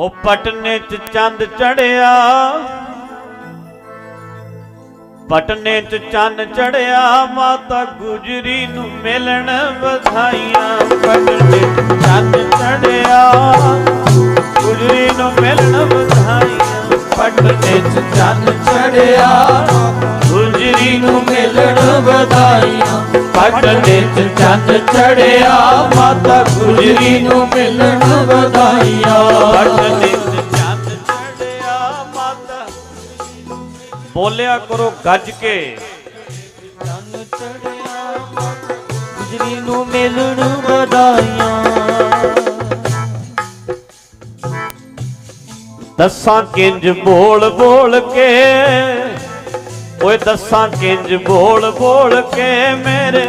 ਉਹ ਪਟਨੇ ਚ ਚੰਦ ਚੜਿਆ। ਪਟਨੇ ਚ ਚੰਨ ਚੜਿਆ, ਮਾਤਾ ਗੁਜਰੀ ਨੂੰ ਮਿਲਣ ਵਧਾਈਆਂ। ਪਟਨੇ ਚ ਚੰਨ ਚੜਿਆ, ਗੁਜਰੀ ਨੂੰ ਮਿਲਣ ਵਧਾਈਆਂ। ਪਟਨੇ ਚ ਚੰਨ ਚੜਿਆ, ਗੁਜਰੀ ਨੂੰ ਮਿਲਣ ਵਧਾਈਆਂ। ਪਟਨੇ ਚ ਚੰਨ ਚੜਿਆ ਮਾਤਾ ਗੁਜਰੀ ਨੂੰ ਮਿਲਣ ਵਧਾਈਆਂ। ਪਟਨੇ ਚ ਚੰਨ ਚੜਿਆ ਮਾਤਾ ਬੋਲਿਆ ਕਰੋ ਗੱਜ ਕੇ। ਚੰਨ ਚੜਿਆ ਗੁਜਰੀ ਨੂੰ ਮਿਲਣ ਵਧਾਈਆਂ। ਦੱਸਾਂ ਕਿੰਜ ਬੋਲ ਬੋਲ ਕੇ ਓਏ ਦੱਸਾਂ ਕਿੰਜ ਬੋਲ ਬੋਲ ਕੇ ਮੇਰੇ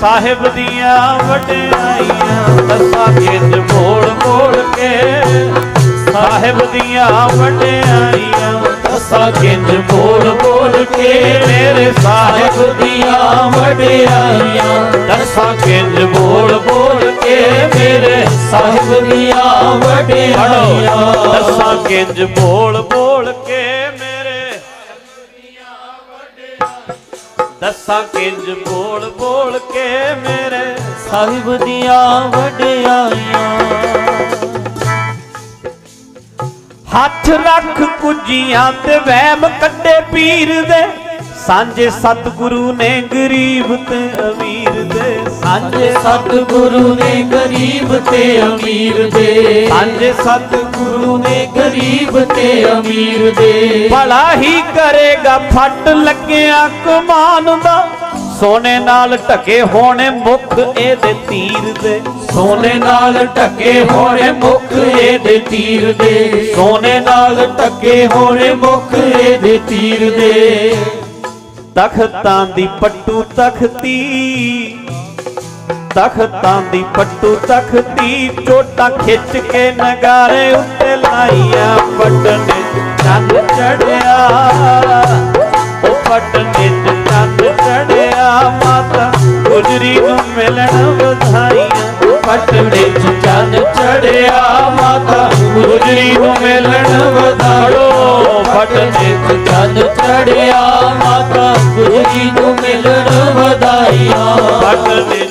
ਸਾਹਿਬ ਦੀਆਂ ਵਡਿਆਈਆਂ। ਦੱਸਾਂ ਕਿੰਜ ਬੋਲ ਬੋਲ ਕੇ ਸਾਹਿਬ ਦੀਆਂ ਵਡਿਆਈਆਂ। ਦੱਸਾਂ ਕਿੰਜ ਬੋਲ ਬੋਲ ਕੇ ਮੇਰੇ ਸਾਹਿਬ ਦੀਆਂ ਵਡਿਆਈਆਂ। ਦੱਸਾਂ ਕਿੰਜ ਬੋਲ ਬੋਲ ਕੇ ਮੇਰੇ ਸਾਹਿਬ ਦੀਆਂ ਵਡਿਆਈਆਂ। ਦੱਸਾਂ ਕਿੰਜ ਬੋਲ ਦੱਸਾਂ ਕਿੰਜ ਬੋਲ ਬੋਲ ਕੇ ਮੇਰੇ ਸਾਹਿਬ ਦੀਆਂ ਵਡਿਆਈਆਂ। ਹੱਥ ਰੱਖ ਕੁਜੀਆਂ ਤੇ ਵਹਿਮ ਕੱਢੇ ਪੀਰ ਦੇ, ਸਾਂਝੇ ਸਤਿਗੁਰੂ ਨੇ ਗਰੀਬ ਤੇ ਅਮੀਰ। ਸਾਂਝੇ ਸਤਿਗੁਰੂ ਨੇ ਗਰੀਬ ਤੇ ਅਮੀਰ ਦੇ। ਸਾਂਝੇ ਸਤਿਗੁਰੂ ਗੁਰੂ ਨੇ ਗਰੀਬ ਤੇ ਅਮੀਰ ਦੇ। ਭਲਾ ਹੀ ਕਰੇਗਾ ਫੱਟ ਲੱਗਿਆ ਕਮਾਨ ਦਾ। ਸੋਨੇ ਨਾਲ ਢਕੇ ਹੋਣੇ ਮੁਖ ਇਹਦੇ ਤੀਰ ਦੇ। ਸੋਨੇ ਨਾਲ ਢਕੇ ਹੋਣੇ ਮੁਖ ਇਹਦੇ ਤੀਰ ਦੇ। ਸੋਨੇ ਨਾਲ ਢਕੇ ਹੋਣੇ ਮੁਖ ਇਹਦੇ ਤੀਰ ਦੇ। ਤਖਤਾਂ ਦੀ ਪੱਟੂ ਤਖਤੀ ਤਖਤਾਂ ਦੀ ਪੱਟੂ ਤਖਤੀ ਚੋਟਾ ਖਿੱਚ ਕੇ ਨਗਾਰੇ ਉੱਤੇ ਲਾਈਆਂ ਪਟਨੇ ਚੰਨ ਚੜਿਆ। ਉਹ ਪਟਨੇ ਚ ਚੜਿਆ, ਮਾਤਾ ਗੁਜਰੀ ਨੂੰ ਮਿਲਣ ਵਧਾਈਆਂ। ਪਟਨੇ ਚ ਚੰਨ ਚੜਿਆ, ਮਾਤਾ ਗੁਜਰੀ ਨੂੰ ਮਿਲਣ ਵਧਾੜੋ ਪਟਨੇ ਚ ਚੰਨ ਚੜਿਆ, ਮਾਤਾ ਗੁਜਰੀ ਨੂੰ ਮਿਲਣ ਵਧਾਈਆਂ। ਪਟਨੇ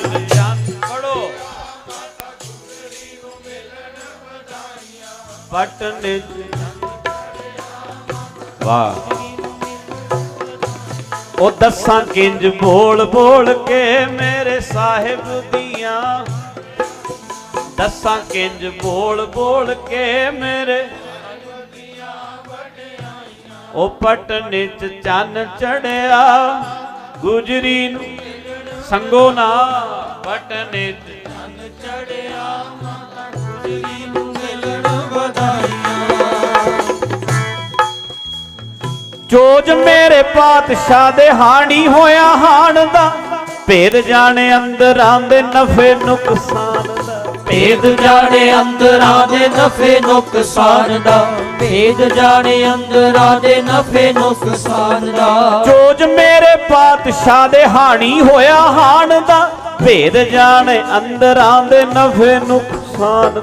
ਪਟਨੇ ਚ ਵਾਹ। ਉਹ ਦੱਸਾਂ ਕਿੰਜ ਬੋਲ ਬੋਲ ਕੇ ਮੇਰੇ ਸਾਹਿਬ ਦੀਆਂ। ਦੱਸਾਂ ਕਿੰਜ ਬੋਲ ਬੋਲ ਕੇ ਮੇਰੇ ਉਹ ਪਟਨੇ ਚ ਚੰਨ ਚੜਿਆ। ਗੁਜਰੀ ਨੂੰ ਸੰਗੋ ਨਾ ਪਟਨੇ ਚ। ਚੰਨ ਚੜਿਆ ਗੁਜਰੀ ਨੂੰ ਜੋਜ ਮੇਰੇ ਪਾਤਸ਼ਾਹ ਦੇ ਹਾਣੀ ਹੋਇਆ ਹਾਣ ਦਾ ਭੇਦ ਜਾਣੇ ਅੰਦਰਾਂ ਦੇ ਨਫੇ ਨੁਕਸਾਨ ਦਾ। ਭੇਦ ਜਾਣੇ ਅੰਦਰਾਂ ਦੇ ਨਫੇ ਨੁਕਸਾਨ ਦਾ। ਭੇਦ ਜਾਣੇ ਅੰਦਰਾਂ ਦੇ ਨਫੇ ਨੁਕਸਾਨ ਦਾ। ਜੋਜ ਮੇਰੇ ਪਾਤਸ਼ਾਹ ਦੇ ਹਾਣੀ ਹੋਇਆ ਹਾਣ ਦਾ ਭੇਦ ਜਾਣੇ ਅੰਦਰਾਂ ਦੇ ਨਫੇ ਨੁਕਸਾਨ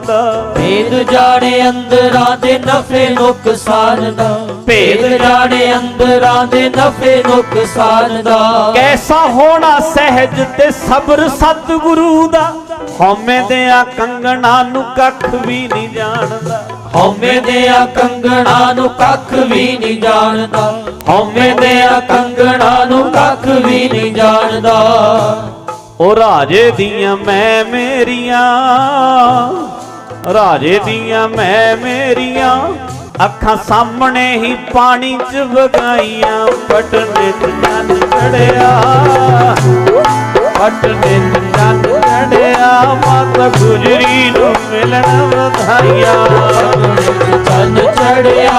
ਦਾ। ਭੇਦ ਜਾਣੇ ਅੰਦਰਾਂ ਦੇ ਨਫੇ ਨੁਕਸਾਨ ਦਾ। ਭੇਦ ਜਾਣੇ ਅੰਦਰਾਂ ਦੇ ਨਫੇ ਨੁਕਸਾਨ ਦਾ। ਕੈਸਾ ਹੋਣਾ ਸਹਿਜ ਤੇ ਸਬਰ ਸਤਿਗੁਰੂ ਦਾ? ਹਉਮੈ ਦੇ ਆ ਕੰਗਣਾ ਨੂੰ ਕੱਖ ਵੀ ਨਹੀਂ ਜਾਣਦਾ। ਹਉਮੈ ਦੇ ਆ ਕੰਗਣਾ ਨੂੰ ਕੱਖ ਵੀ ਨਹੀਂ ਜਾਣਦਾ। ਹਉਮੈ ਦੇ ਆ ਕੰਗਣਾ ਨੂੰ ਕੱਖ ਵੀ ਨਹੀਂ ਜਾਣਦਾ। ਉਹ ਰਾਜੇ ਦੀਆਂ ਮੈਂ ਮੇਰੀਆਂ, ਰਾਜੇ ਦੀਆਂ ਮੈਂ ਮੇਰੀਆਂ, ਅੱਖਾਂ ਸਾਹਮਣੇ ਹੀ ਪਾਣੀ ਚ ਵਗਾਈਆਂ, ਪਟਨੇ ਚ ਚੰਨ ਚੜਿਆ, ਪਟਨੇ ਚ ਚੰਨ ਚੜਿਆ, ਮਾਤਾ ਗੁਜਰੀ ਨੂੰ ਮਿਲਣ ਵਧਾਈਆਂ। ਚੰਨ ਚੜਿਆ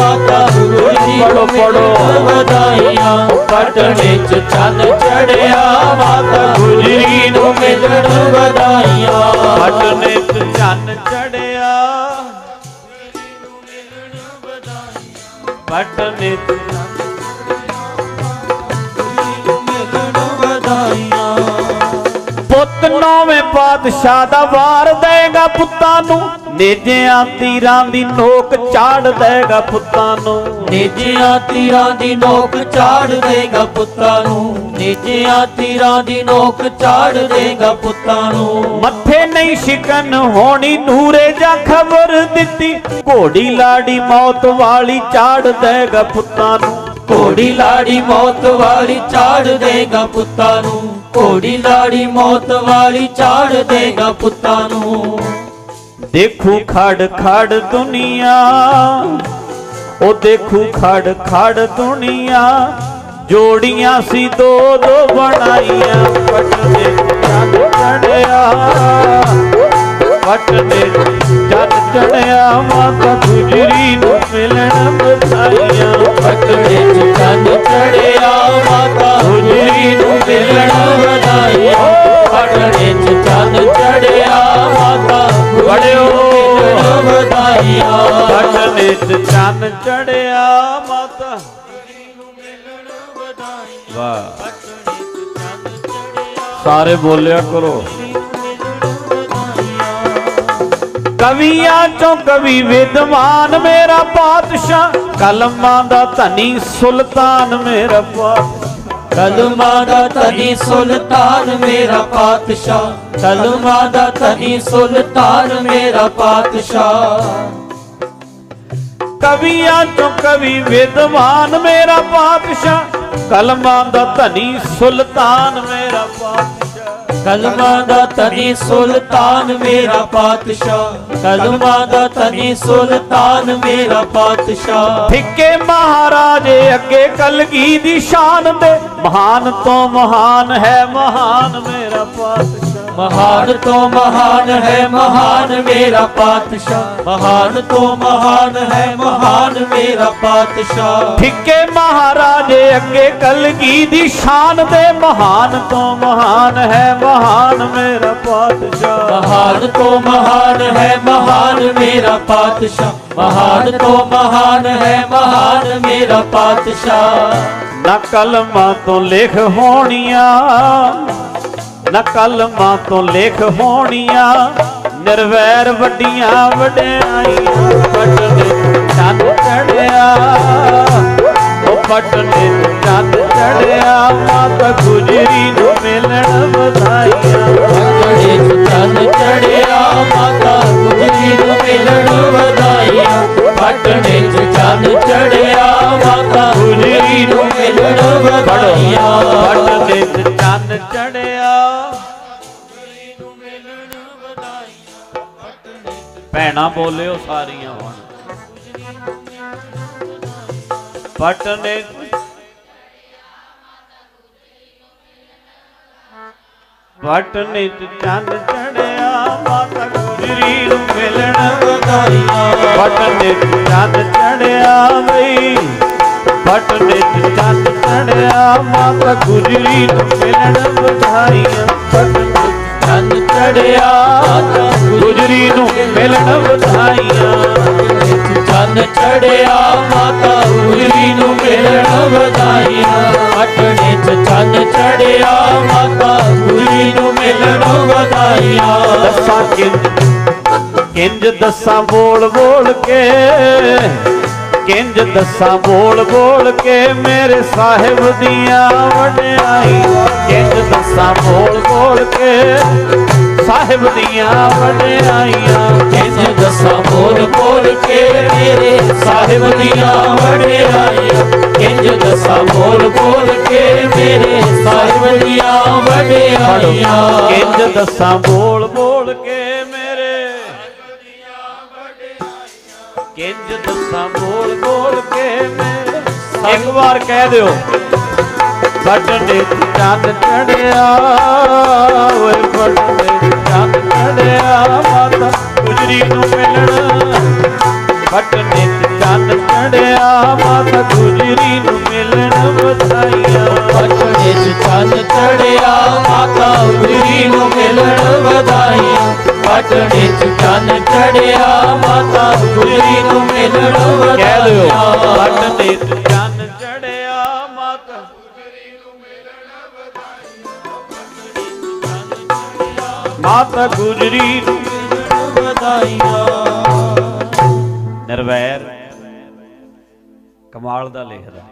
ਮਾਤਾ ਗੁਜਰੀ ਪੜੋ, ਪੜੋ। ਵਧਾਈਆਂ। ਪਟਨੇ ਚ ਚੰਨ ਚੜਿਆ ਮਾਤਾ ਗੁਜਰੀ ਨੂੰ ਮਿਲਣ ਵਧਾਈਆਂ। ਪਟਨੇ ਚ ਚੰਨ ਚੜਿਆ। ਪਟਨੇ ਚ ਪਾਤਸ਼ਾਹ ਦਾ ਵਾਰ ਦੇਗਾ ਪੁੱਤਾਂ ਨੂੰ। ਨੇਜਿਆਂ ਤੀਰਾਂ ਦੀ ਨੋਕ ਝਾੜ ਦੇਗਾ ਪੁੱਤਾਂ ਨੂੰ। ਨੇਜਿਆਂ ਤੀਰਾਂ ਦੀ ਨੋਕ ਝਾੜ ਦੇਗਾ ਪੁੱਤਾਂ ਨੂੰ। ਨੇਜਿਆਂ ਤੀਰਾਂ ਦੀ ਨੋਕ ਝਾੜ ਦੇਗਾ ਪੁੱਤਾਂ ਨੂੰ। ਮੱਥੇ ਨਹੀਂ ਸ਼ਿਕਨ ਹੋਣੀ ਨੂਰੇ ਜਾਂ ਖਬਰ ਦਿੱਤੀ। ਘੋੜੀ ਲਾੜੀ ਮੌਤ ਵਾਲੀ ਝਾੜ ਦੇਗਾ ਪੁੱਤਾਂ ਨੂੰ। ਘੋੜੀ ਲਾੜੀ ਮੌਤ ਵਾਲੀ ਝਾੜ ਦੇਗਾ ਪੁੱਤਾਂ ਨੂੰ। ਘੋੜੀ ਲਾੜੀ ਮੌਤ ਵਾਲੀ ਚਾੜ ਦੇਗਾ ਪੁੱਤਾਂ ਨੂੰ। ਦੇਖੂ ਖੜ ਖੜ ਦੁਨੀਆ, ਉਹ ਦੇਖੂ ਖੜ ਖੜ ਦੁਨੀਆ, ਜੋੜੀਆਂ ਸੀ ਦੋ ਦੋ ਬਣਾਈਆਂ ਪਟ ਦੇ ਚੰਨ ਚੜਿਆ। ਪਟ ਦੇ ਚੰਨ ਚੜਿਆ, ਮਾਤਾ ਗੁਜਰੀ ਨੂੰ ਮਿਲਣ ਬਧਾਈਆਂ ਪਟੜੇ ਚ ਚੰਨ ਚੜਿਆ, ਮਾਤਾ ਮਿਲਣ ਵਧਾਈਆਂ ਪਟੜੇ ਚ ਚੰਨ ਚੜਿਆ ਮਾਤਾ ਗੁਜਰੀ ਨੂੰ ਮਿਲਣ ਵਧਾਈਆਂ ਪਟ ਦੇ ਚੰਨ ਚੜਿਆ ਮਾਤਾ। ਵਾਹ। ਸਾਰੇ ਬੋਲਿਆ ਕਰੋ। ਕਵੀਆਂ ਚੋਂ ਕਵੀ ਵਿਦਵਾਨ ਮੇਰਾ ਪਾਤਸ਼ਾਹ। ਕਲਮਾਂ ਦਾ ਧਨੀ ਸੁਲਤਾਨ ਮੇਰਾ ਪਾਤਸ਼ਾਹ। ਕਲਮਾਂ ਦਾ ਧਨੀ ਸੁਲਤਾਨ ਮੇਰਾ ਪਾਤਸ਼ਾਹ। ਕਲਮਾ ਦਾ ਧਨੀ ਸੁਲਤਾਨ ਮੇਰਾ ਪਾਤਸ਼ਾਹ। ਕਵੀਆਂ ਚੋਂ ਕਵੀ ਵਿਦਵਾਨ ਮੇਰਾ ਪਾਤਸ਼ਾਹ। ਕਲਮਾਂ ਦਾ ਧਨੀ ਸੁਲਤਾਨ ਮੇਰਾ ਪਾਤਸ਼ਾਹ। ਕਲਮਾਂ ਦਾ ਤਨੀ ਸੁਲਤਾਨ ਮੇਰਾ ਪਾਤਸ਼ਾਹ। ਕਲਮਾਂ ਦਾ ਤਨੀ ਸੁਲਤਾਨ ਮੇਰਾ ਪਾਤਸ਼ਾਹ। ਫਿੱਕੇ ਮਹਾਰਾਜੇ ਅੱਗੇ ਕਲਗੀ ਦੀ ਸ਼ਾਨ ਦੇ ਮਹਾਨ ਤੋਂ ਮਹਾਨ ਹੈ, ਮਹਾਨ ਮੇਰਾ ਪਾਤਸ਼ਾਹ। ਮਹਾਨ ਤੋਂ ਮਹਾਨ ਹੈ ਮਹਾਨ ਮੇਰਾ ਪਾਤਸ਼ਾਹ। ਮਹਾਨ ਤੋਂ ਮਹਾਨ ਹੈ ਮਹਾਨ ਮੇਰਾ ਪਾਤਸ਼ਾਹ। ਫਿੱਕੇ ਮਹਾਰਾਜੇ ਅੱਗੇ ਕਲਗੀ ਦੀ ਸ਼ਾਨ ਦੇ ਮਹਾਨ ਤੋਂ ਮਹਾਨ ਹੈ ਮਹਾਨ ਮੇਰਾ ਪਾਤਸ਼ਾਹ। ਮਹਾਨ ਤੋਂ ਮਹਾਨ ਹੈ ਮਹਾਨ ਮੇਰਾ ਪਾਤਸ਼ਾਹ। ਮਹਾਨ ਤੋਂ ਮਹਾਨ ਹੈ ਮਹਾਨ ਮੇਰਾ ਪਾਤਸ਼ਾਹ। ਨਾ ਕਲਮਾਂ ਤੋਂ ਲਿਖ ਹੋਣੀਆਂ ਨਾ ਕਲਮਾਂ ਤੋਂ ਲਿਖ ਹੋਣੀਆਂ ਨਿਰਵੈਰ ਵੱਡੀਆਂ ਵਡਿਆਈਆਂ ਪਟ ਦੇ ਚੰਨ ਚੜਿਆ ਉਹ ਪਟ ਦੇ ਚੰਨ ਚੜਿਆ ਮਾਤਾ ਗੁਜਰੀ ਨੂੰ ਮਿਲਣ ਵਧਾਈਆਂ। ਪਟੜੇ ਚ ਚੰਨ ਚੜਿਆ ਮਾਤਾ ਗੁਜਰੀ ਨੂੰ ਮਿਲਣ ਵਧਾਈਆਂ। ਪਟੜੇ ਚ ਚੰਨ ਚੜਿਆ ਮਾਤਾ ਗੁਜਰੀ ਨੂੰ ਮਿਲਣ ਵਧਾਈਆਂ। ਪਟ ਭੈਣਾ ਬੋਲਿਓ ਸਾਰੀਆਂ ਹੁਣ। ਪਟਨੇ ਪਟਨੇ ਚੰਨ ਚੜਿਆ, ਮਾਤਾ ਗੁਜਰੀ ਨੂੰ ਮਿਲਣ ਵਧਾਈਆਂ ਪਟਨੇ ਚੰਨ ਚੜਿਆ ਬਈ, ਪਟਨੇ ਚੰਨ ਚੜਿਆ, ਮਾਤਾ ਗੁਜਰੀ ਨੂੰ ਮਿਲਣ ਵਧਾਈਆਂ ਪਟਨੇ ਚੰਨ ਚੜਿਆ ਮਾਤਾ ਗੁਜਰੀ ਨੂੰ ਮਿਲਣ ਵਧਾਈਆਂ। ਚੰਨ ਚੜਿਆ ਮਾਤਾ ਗੁਜਰੀ ਨੂੰ ਮਿਲਣ ਵਧਾਈਆਂ। ਪਟਨੇ ਚ ਚੰਨ ਚੜਿਆ ਮਾਤਾ ਗੁਜਰੀ ਨੂੰ ਮਿਲਣ ਵਧਾਈਆਂ। ਦੱਸਾਂ ਕਿੰਜ ਕਿੰਜ ਦੱਸਾਂ ਬੋਲ ਬੋਲ ਕੇ ਕਿੰਜ ਦੱਸਾਂ? ਬੋਲ ਬੋਲ ਕੇ ਮੇਰੇ ਸਾਹਿਬ ਦੀਆਂ ਵਡਿਆਈ। ਕਿੰਜ ਦੱਸਾਂ? ਬੋਲ ਬੋਲ ਕੇ ਸਾਹਿਬ ਦੀਆਂ ਵਡਿਆਈਆਂ। ਕਿੰਜ ਦੱਸਾਂ? ਬੋਲ ਬੋਲ ਕੇ ਮੇਰੇ ਸਾਹਿਬ ਦੀਆਂ ਵਡਿਆਈਆਂ। ਕਿੰਜ ਦੱਸਾਂ? ਬੋਲ ਬੋਲ ਕੇ ਮੇਰੇ ਸਾਹਿਬ ਦੀਆਂ ਵਡਿਆਈਆਂ। ਕਿੰਜ ਦੱਸਾਂ? ਬੋਲ ਬੋਲ ਦੱਸਾਂ ਬੋਲ ਬੋਲ ਕੇ ਮੇਰੇ ਇੱਕ ਵਾਰ ਕਹਿ ਦਿਓ ਬਟਨੇ ਚੰਦ ਚੜਿਆ, ਓਏ ਬਟਨੇ ਚੰਨ ਚੜਿਆ, ਮਾਤਾ ਗੁਜਰੀ ਨੂੰ ਮਿਲਣ। ਬਟਨੇ ਚੰਦ ਚੜਿਆ, ਮਾਤਾ ਗੁਜਰੀ ਨੂੰ ਮਿਲਣ ਵਧਾਈਆਂ। ਪਟਨੇ ਚ ਚੰਨ ਚੜਿਆ, ਮਾਤਾ ਗੁਜਰੀ ਨੂੰ ਮਿਲਣ ਵਧਾਈਆਂ। ਪਟਨੇ ਚ ਚੰਨ ਚੜਿਆ, ਮਾਤਾ ਗੁਜਰੀ ਨੂੰ ਮਿਲਣ ਵਧਾਈਆਂ ਚੰਨ ਚੜਿਆ ਮਾਤਾ। ਮਾਤਾ ਗੁਜਰੀ ਨੂੰ ਵਧਾਈਆਂ। ਨਿਰਵੈਰ ਕਮਾਲ ਦਾ ਲਿਖਦਾ